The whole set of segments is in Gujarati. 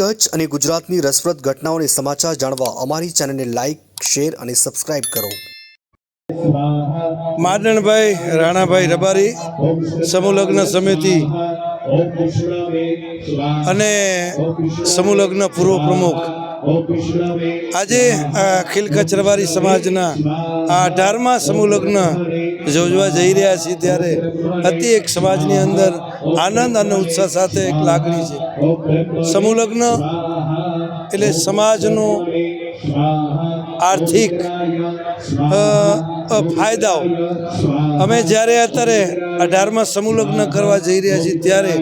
કચ્છ અને ગુજરાતની રસપ્રદ ઘટનાઓને સમાચાર જાણવા અમારી ચેનલને લાઇક શેર અને સબસ્ક્રાઇબ કરો. માદણભાઈ રાણાભાઈ રબારી સમૂહલગ્ન સમિતિ અને સમૂહલગ્ન પૂર્વ પ્રમુખ આજે અખિલ કચરવારી સમાજના આ અઢારમા સમૂહલગ્ન યોજવા જઈ રહ્યા છીએ ત્યારે અતિ એક સમાજની અંદર આનંદ અને ઉત્સાહ સાથે એક લાગણી છે. સમૂહલગ્ન એટલે સમાજનો આર્થિક ફાયદાઓ. અમે જ્યારે અત્યારે અઢારમાં સમૂહલગ્ન કરવા જઈ રહ્યા છીએ ત્યારે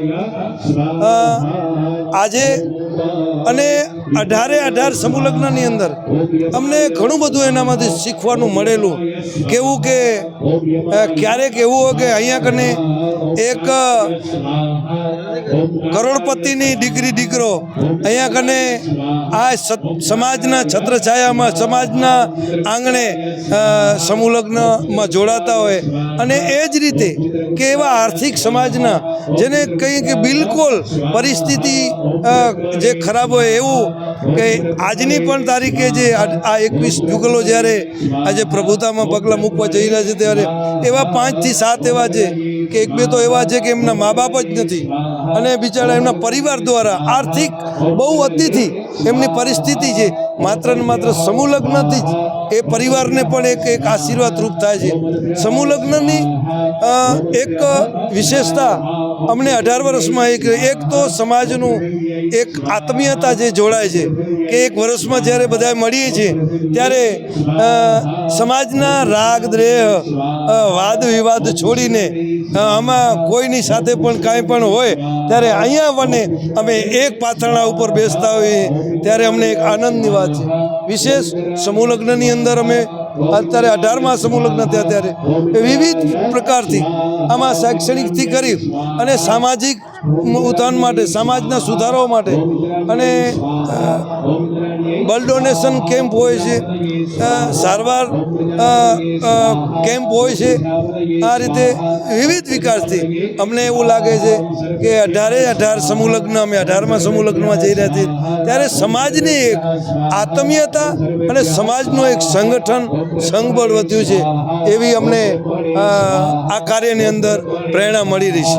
આજે અને અઢારે અઢાર સમૂહલગ્નની અંદર અમને ઘણું બધું એનામાંથી શીખવાનું મળેલું. કેવું કે ક્યારેક એવું હોય કે અહીંયા કને એક કરોડપતિની દીકરી, દીકરો અહીંયા કને આ સમાજના છત્રછાયામાં, સમાજના આંગણે સમૂહલગ્નમાં જોડાતા હોય. અને એ જ રીતે કે એવા આર્થિક સમાજના જેને કંઈ કે બિલકુલ પરિસ્થિતિ જે ખરાબ હોય એવું કે આજની પણ તારીખે જે આ એકવીસ જુગલો જ્યારે આજે પ્રભુતામાં પગલાં મૂકવા જઈ રહ્યા છે ત્યારે એવા પાંચથી સાત એવા છે કે એક બે તો એવા છે કે એમના મા બાપ જ નથી. અને બિચારા એમના પરિવાર દ્વારા આર્થિક બહુ અતિથી એમની પરિસ્થિતિ છે. માત્ર ને માત્ર સમૂહ લગ્નથી જ એ પરિવારને પણ એક એક આશીર્વાદ રૂપ થાય છે. સમૂહ લગ્નની એક વિશેષતા અમને અઢાર વર્ષમાં એક એક તો સમાજનું એક આત્મીયતા જે જોડાય છે કે એક વર્ષમાં જ્યારે બધા મળીએ છીએ ત્યારે સમાજના રાગ, દ્રેહ વાદ, વિવાદ છોડીને આમાં કોઈની સાથે પણ કાંઈ પણ હોય ત્યારે અહીંયા મને અમે એક પાથરણા ઉપર બેસતા હોઈએ ત્યારે અમને એક આનંદની વાત વિશેષ સમૂહ લગ્નની અંદર અમે અત્યારે અઢારમાં સમૂહ લગ્ન થયા ત્યારે વિવિધ પ્રકારથી આમાં શૈક્ષણિકથી કરી અને સામાજિક ઉત્થાન માટે, સમાજના સુધારો માટે અને બ્લડ ડોનેશન કેમ્પ હોય છે સારવાર કેમ્પ હોય છે. આ રીતે વિવિધ વિકાસથી અમને એવું લાગે છે કે અઢારે અઢાર સમૂહ લગ્ન, અમે અઢારમાં સમૂહ લગ્નમાં જઈ રહ્યા છીએ. ત્યારે સમાજની એક આત્મીયતા અને સમાજનું એક સંગઠન સંઘબળ વધ્યું છે, એવી અમને, આ કાર્યની અંદર પ્રેરણા મળી રહી છે.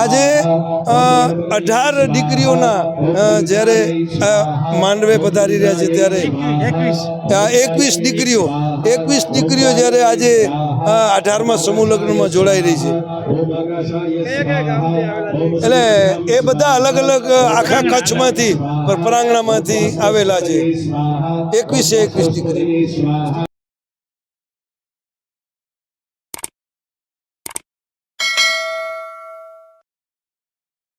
આજે અઢાર દીકરીઓના જ્યારે માંડવે પધારી રહ્યા છે ત્યારે એકવીસ દીકરીઓ એકવીસ દીકરીઓ જ્યારે આજે અઢારમાં સમૂહ લગ્નમાં જોડાઈ રહી છે. એટલે એ બધા અલગ અલગ આખા કચ્છમાંથી પર પરાંગણામાંથી આવેલા છે. એકવીસે એકવીસ દીકરી